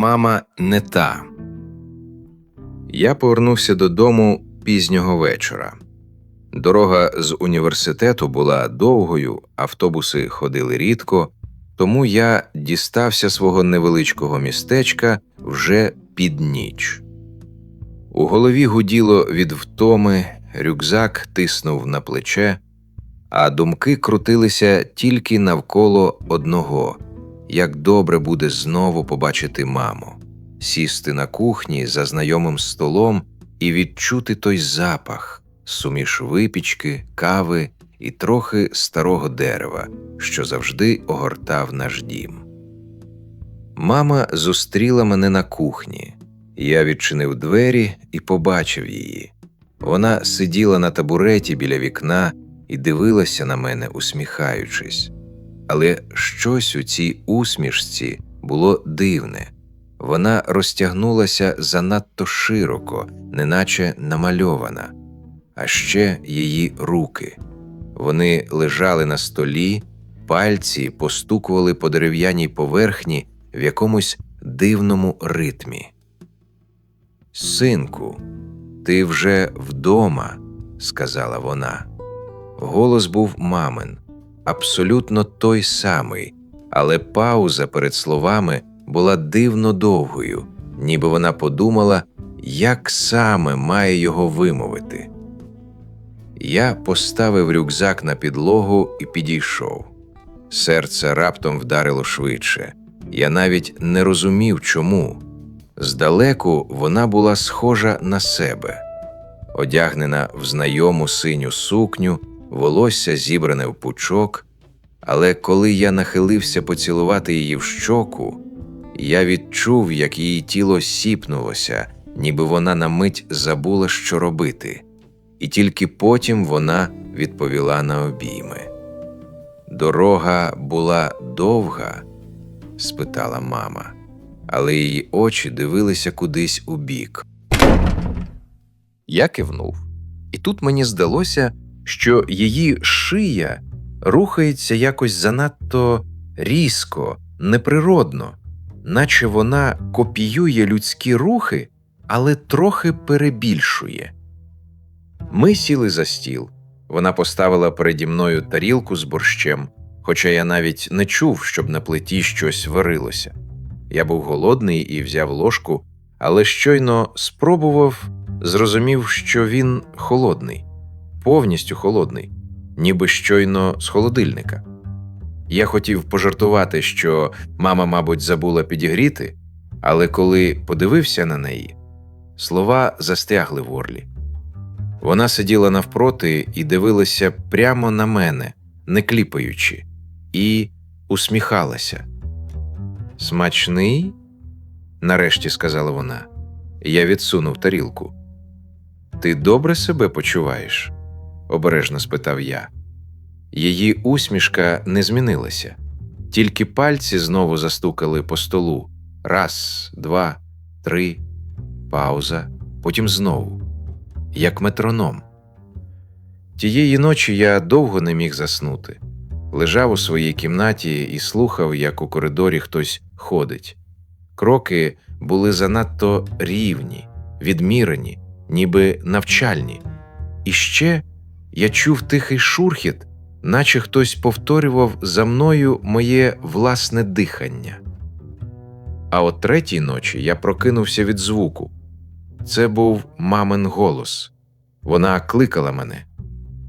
мама не та. Я повернувся додому пізнього вечора. Дорога з університету була довгою, автобуси ходили рідко, тому я дістався свого невеличкого містечка вже під ніч. У голові гуділо від втоми, рюкзак тиснув на плече, а думки крутилися тільки навколо одного як добре буде знову побачити маму, сісти на кухні за знайомим столом і відчути той запах, суміш випічки, кави і трохи старого дерева, що завжди огортав наш дім. Мама зустріла мене на кухні. Я відчинив двері і побачив її. Вона сиділа на табуреті біля вікна і дивилася на мене, усміхаючись. Але щось у цій усмішці було дивне вона розтягнулася занадто широко, неначе намальована, а ще її руки. Вони лежали на столі, пальці постукували по дерев'яній поверхні в якомусь дивному ритмі. Синку, ти вже вдома, сказала вона. Голос був мамин, абсолютно той самий, але пауза перед словами була дивно довгою, ніби вона подумала, як саме має його вимовити. Я поставив рюкзак на підлогу і підійшов. Серце раптом вдарило швидше. Я навіть не розумів, чому. Здалеку вона була схожа на себе, одягнена в знайому синю сукню, волосся зібране в пучок, але коли я нахилився поцілувати її в щоку, я відчув, як її тіло сіпнулося, ніби вона на мить забула, що робити, і тільки потім вона відповіла на обійми. Дорога була довга? спитала мама, але її очі дивилися кудись у бік. Я кивнув, і тут мені здалося, що її шия рухається якось занадто різко, неприродно, наче вона копіює людські рухи, але трохи перебільшує. Ми сіли за стіл. Вона поставила переді мною тарілку з борщем, хоча я навіть не чув, щоб на плиті щось варилося. Я був голодний і взяв ложку, але щойно спробував, зрозумів, що він холодний, повністю холодний, ніби щойно з холодильника. Я хотів пожартувати, що мама, мабуть, забула підігріти, але коли подивився на неї, слова застрягли в орлі. Вона сиділа навпроти і дивилася прямо на мене, не кліпаючи, і усміхалася. Смачний? нарешті сказала вона. Я відсунув тарілку. Ти добре себе почуваєш? Обережно спитав я. Її усмішка не змінилася, тільки пальці знову застукали по столу раз, два, три, пауза, потім знову, як метроном. Тієї ночі я довго не міг заснути, лежав у своїй кімнаті і слухав, як у коридорі хтось ходить. Кроки були занадто рівні, відмірені, ніби навчальні. І ще я чув тихий шурхіт наче хтось повторював за мною моє власне дихання. А о третій ночі я прокинувся від звуку. Це був мамин голос. Вона кликала мене,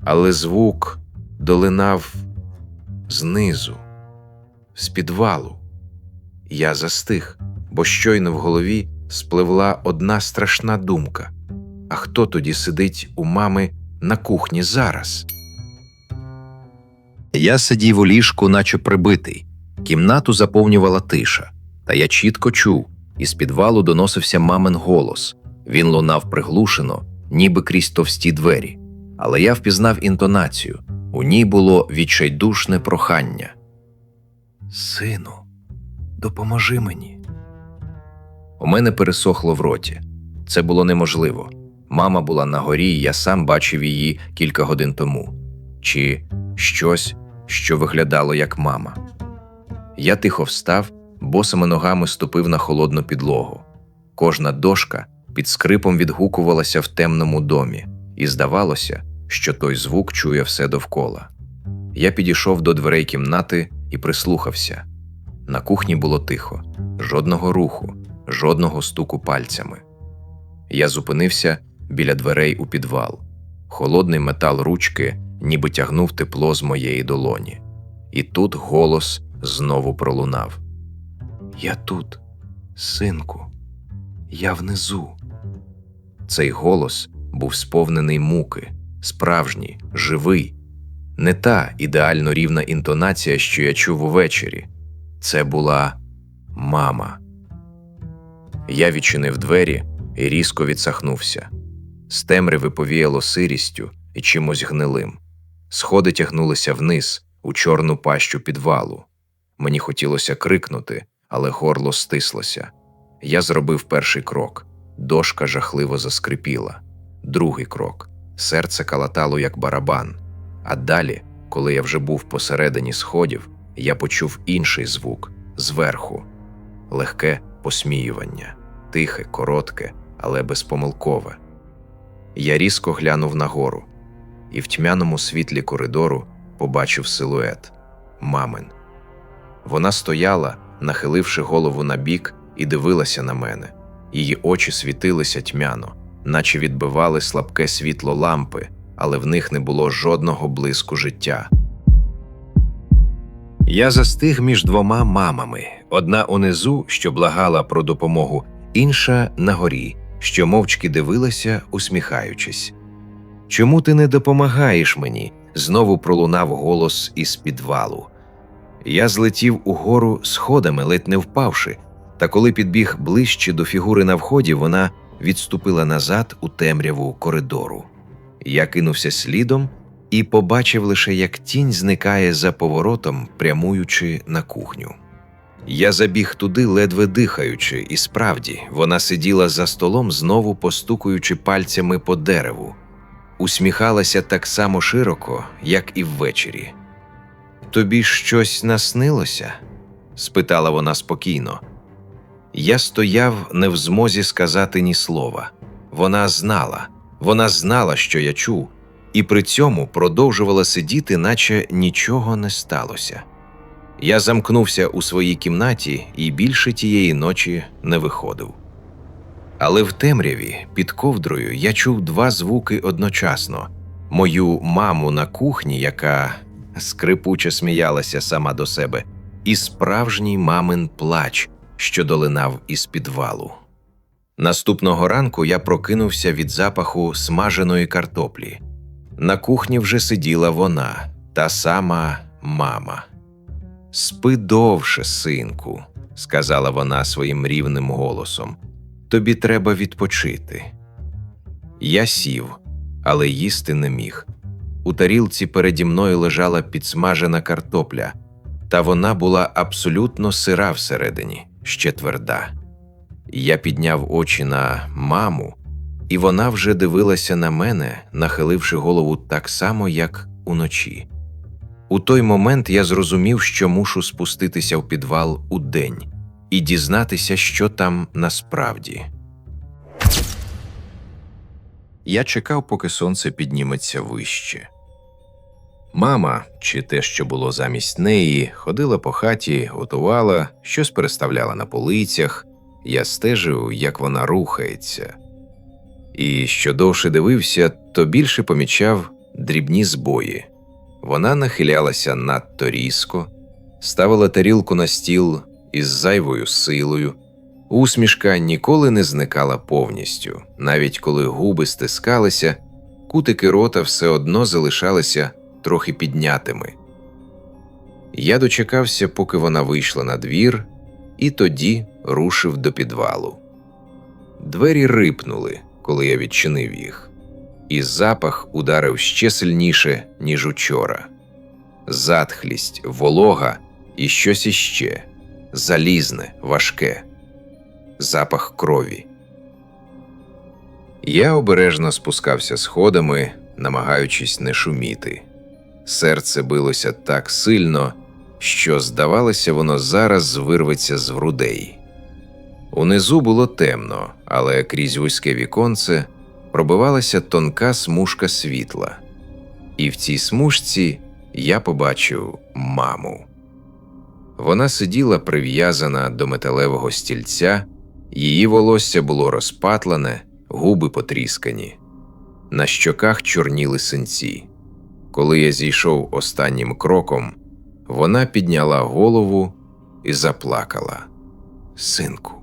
але звук долинав знизу, з підвалу. Я застиг, бо щойно в голові спливла одна страшна думка. А хто тоді сидить у мами на кухні зараз? Я сидів у ліжку, наче прибитий. Кімнату заповнювала тиша, та я чітко чув, із підвалу доносився мамин голос. Він лунав приглушено, ніби крізь товсті двері. Але я впізнав інтонацію у ній було відчайдушне прохання. Сину, допоможи мені. У мене пересохло в роті. Це було неможливо. Мама була на горі, і я сам бачив її кілька годин тому. Чи щось що виглядало як мама. Я тихо встав, босими ногами ступив на холодну підлогу. Кожна дошка під скрипом відгукувалася в темному домі, і здавалося, що той звук чує все довкола. Я підійшов до дверей кімнати і прислухався. На кухні було тихо, жодного руху, жодного стуку пальцями. Я зупинився біля дверей у підвал. Холодний метал ручки ніби тягнув тепло з моєї долоні. І тут голос знову пролунав: Я тут, синку, я внизу. Цей голос був сповнений муки, справжній, живий, не та ідеально рівна інтонація, що я чув увечері. Це була мама. Я відчинив двері і різко відсахнувся. З темряви повіяло сирістю і чимось гнилим. Сходи тягнулися вниз, у чорну пащу підвалу. Мені хотілося крикнути, але горло стислося. Я зробив перший крок. Дошка жахливо заскрипіла. Другий крок. Серце калатало, як барабан. А далі, коли я вже був посередині сходів, я почув інший звук зверху легке посміювання, тихе, коротке, але безпомилкове. Я різко глянув нагору, і в тьмяному світлі коридору побачив силует мамин. Вона стояла, нахиливши голову на бік, і дивилася на мене. Її очі світилися тьмяно, наче відбивали слабке світло лампи, але в них не було жодного блиску життя. Я застиг між двома мамами: одна унизу, що благала про допомогу, інша на горі, що мовчки дивилася, усміхаючись. Чому ти не допомагаєш мені? знову пролунав голос із підвалу. Я злетів угору сходами, ледь не впавши, та коли підбіг ближче до фігури на вході, вона відступила назад у темряву коридору. Я кинувся слідом і побачив лише, як тінь зникає за поворотом, прямуючи на кухню. Я забіг туди, ледве дихаючи, і справді вона сиділа за столом, знову постукуючи пальцями по дереву, усміхалася так само широко, як і ввечері. Тобі щось наснилося? спитала вона спокійно. Я стояв не в змозі сказати ні слова. Вона знала, вона знала, що я чув, і при цьому продовжувала сидіти, наче нічого не сталося. Я замкнувся у своїй кімнаті і більше тієї ночі не виходив. Але в темряві під ковдрою я чув два звуки одночасно: мою маму на кухні, яка скрипуче сміялася сама до себе, і справжній мамин плач, що долинав із підвалу. Наступного ранку я прокинувся від запаху смаженої картоплі. На кухні вже сиділа вона, та сама мама. Спи довше, синку, сказала вона своїм рівним голосом. Тобі треба відпочити. Я сів, але їсти не міг. У тарілці переді мною лежала підсмажена картопля, та вона була абсолютно сира всередині, ще тверда. Я підняв очі на маму, і вона вже дивилася на мене, нахиливши голову так само, як уночі. У той момент я зрозумів, що мушу спуститися в підвал у день і дізнатися, що там насправді. Я чекав, поки сонце підніметься вище. Мама, чи те, що було замість неї, ходила по хаті, готувала, щось переставляла на полицях. Я стежив, як вона рухається. І що довше дивився, то більше помічав дрібні збої. Вона нахилялася надто різко, ставила тарілку на стіл із зайвою силою. Усмішка ніколи не зникала повністю, навіть коли губи стискалися, кутики рота все одно залишалися трохи піднятими. Я дочекався, поки вона вийшла на двір, і тоді рушив до підвалу. Двері рипнули, коли я відчинив їх, і запах ударив ще сильніше, ніж учора. Затхлість, волога і щось іще залізне, важке, запах крові. Я обережно спускався сходами, намагаючись не шуміти. Серце билося так сильно, що, здавалося, воно зараз вирветься з грудей. Унизу було темно, але крізь вузьке віконце пробивалася тонка смужка світла. І в цій смужці я побачив маму. Вона сиділа прив'язана до металевого стільця, її волосся було розпатлене, губи потріскані. На щоках чорніли синці. Коли я зійшов останнім кроком, вона підняла голову і заплакала. Синку,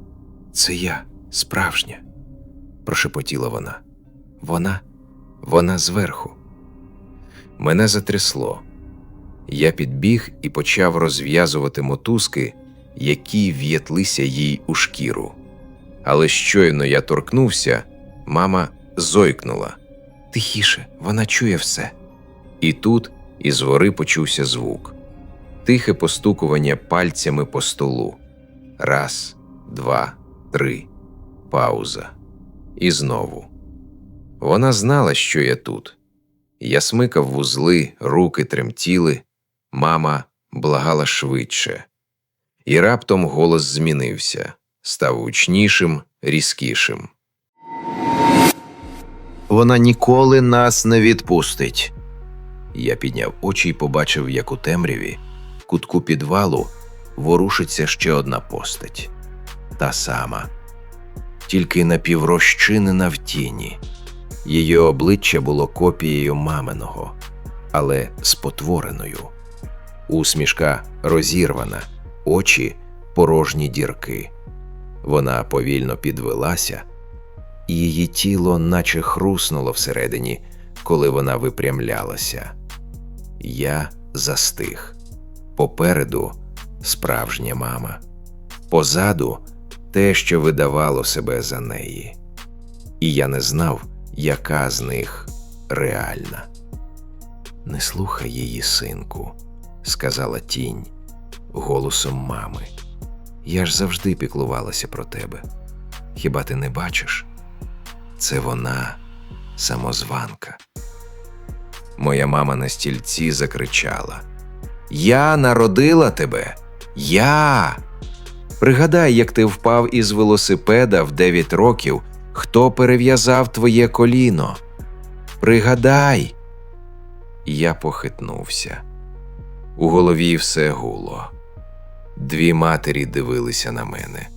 це я, справжня, прошепотіла вона. Вона, вона зверху. Мене затрясло. Я підбіг і почав розв'язувати мотузки, які в'єтлися їй у шкіру. Але щойно я торкнувся, мама зойкнула. Тихіше, вона чує все. І тут із гори почувся звук. Тихе постукування пальцями по столу. Раз, два, три. Пауза. І знову. Вона знала, що я тут. Я смикав вузли, руки тремтіли, мама благала швидше. І раптом голос змінився, став гучнішим, різкішим. Вона ніколи нас не відпустить. Я підняв очі і побачив, як у темряві, в кутку підвалу, ворушиться ще одна постать. Та сама, тільки напіврозчинена в тіні. Її обличчя було копією маминого, але спотвореною. Усмішка розірвана, очі порожні дірки. Вона повільно підвелася, і її тіло наче хруснуло всередині, коли вона випрямлялася. Я застиг. Попереду справжня мама, позаду те, що видавало себе за неї. І я не знав, яка з них реальна. Не слухай її, синку, сказала тінь голосом мами. Я ж завжди піклувалася про тебе. Хіба ти не бачиш? Це вона самозванка. Моя мама на стільці закричала: Я народила тебе! Я! Пригадай, як ти впав із велосипеда в 9 років, хто перев'язав твоє коліно. Пригадай. Я похитнувся. У голові все гуло. Дві матері дивилися на мене,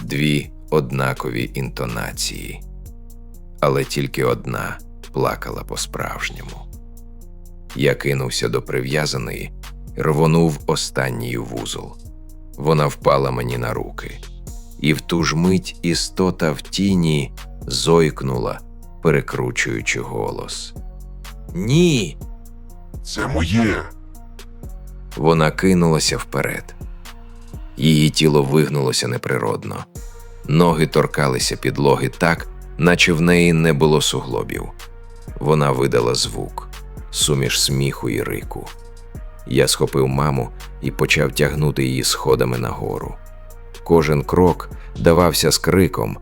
дві однакові інтонації, але тільки одна плакала по-справжньому. Я кинувся до прив'язаної, рвонув останній вузол. Вона впала мені на руки, і в ту ж мить істота в тіні зойкнула, перекручуючи голос. Ні. Це моє. Вона кинулася вперед. Її тіло вигнулося неприродно. Ноги торкалися підлоги так, наче в неї не було суглобів. Вона видала звук, суміш сміху і рику. Я схопив маму і почав тягнути її сходами нагору. Кожен крок давався з криком,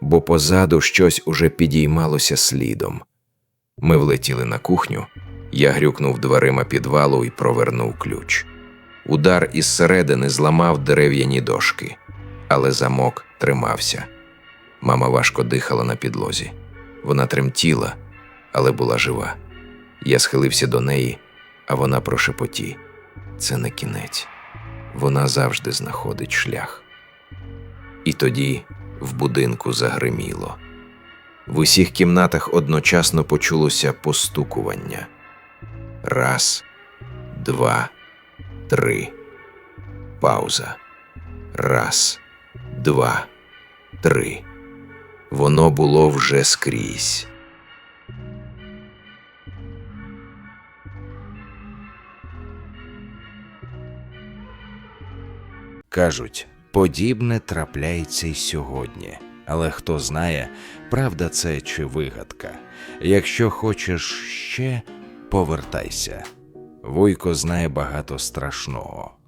бо позаду щось уже підіймалося слідом. Ми влетіли на кухню, я грюкнув дверима підвалу і провернув ключ. Удар із середини зламав дерев'яні дошки, але замок тримався. Мама важко дихала на підлозі. Вона тремтіла, але була жива. Я схилився до неї, а вона прошепоті. Це не кінець. Вона завжди знаходить шлях. І тоді в будинку загриміло. В усіх кімнатах одночасно почулося постукування. Раз, два, три. Пауза. Раз, два, три. Воно було вже скрізь. Кажуть, подібне трапляється й сьогодні. Але хто знає, правда це чи вигадка. Якщо хочеш ще, повертайся. Вуйко знає багато страшного.